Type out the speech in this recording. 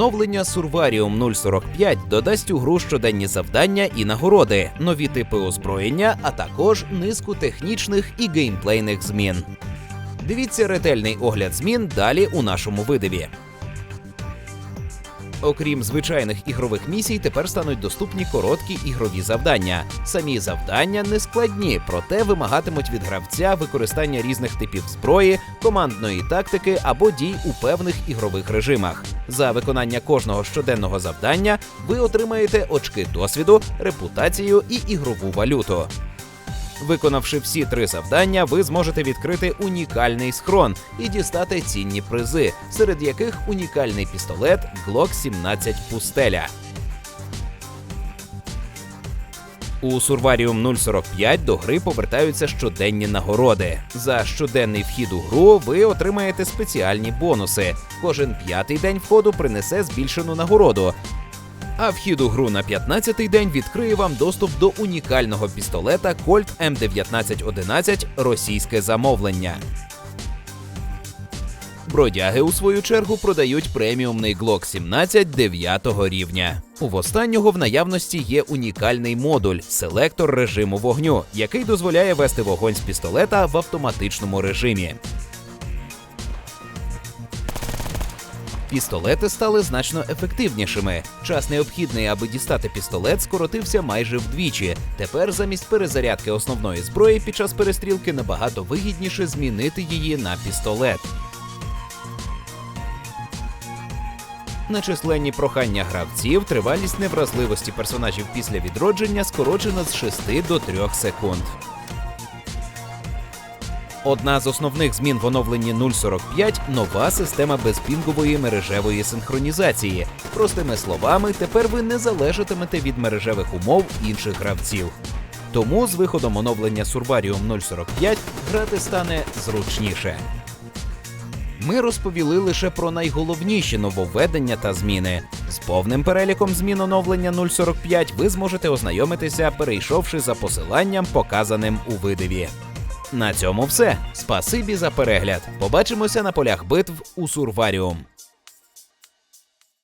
Оновлення Survarium 045 додасть у гру щоденні завдання і нагороди, нові типи озброєння, а також низку технічних і геймплейних змін. Дивіться ретельний огляд змін далі у нашому видиві. Окрім звичайних ігрових місій, тепер стануть доступні короткі ігрові завдання. Самі завдання не складні, проте вимагатимуть від гравця використання різних типів зброї, командної тактики або дій у певних ігрових режимах. За виконання кожного щоденного завдання ви отримаєте очки досвіду, репутацію і ігрову валюту. Виконавши всі три завдання, ви зможете відкрити унікальний схрон і дістати цінні призи, серед яких унікальний пістолет Glock 17 Пустеля. У Survarium 045 до гри повертаються щоденні нагороди. За щоденний вхід у гру ви отримаєте спеціальні бонуси. Кожен п'ятий день входу принесе збільшену нагороду, а вхід у гру на 15-й день відкриє вам доступ до унікального пістолета Colt M1911 російське замовлення. Бродяги, у свою чергу, продають преміумний Glock 17 9 рівня. У останнього в наявності є унікальний модуль селектор режиму вогню, який дозволяє вести вогонь з пістолета в автоматичному режимі. Пістолети стали значно ефективнішими. Час необхідний, аби дістати пістолет, скоротився майже вдвічі. Тепер замість перезарядки основної зброї під час перестрілки набагато вигідніше змінити її на пістолет. На численні прохання гравців тривалість невразливості персонажів після відродження скорочена з 6 до 3 секунд. Одна з основних змін в оновленні 045 – нова система безпінгової мережевої синхронізації. Простими словами, тепер ви не залежатимете від мережевих умов інших гравців. Тому з виходом оновлення Survarium 045 грати стане зручніше. Ми розповіли лише про найголовніші нововведення та зміни. З повним переліком змін оновлення 045 ви зможете ознайомитися, перейшовши за посиланням, показаним у видиві. На цьому все. Спасибі за перегляд. Побачимося на полях битв у Сурваріум.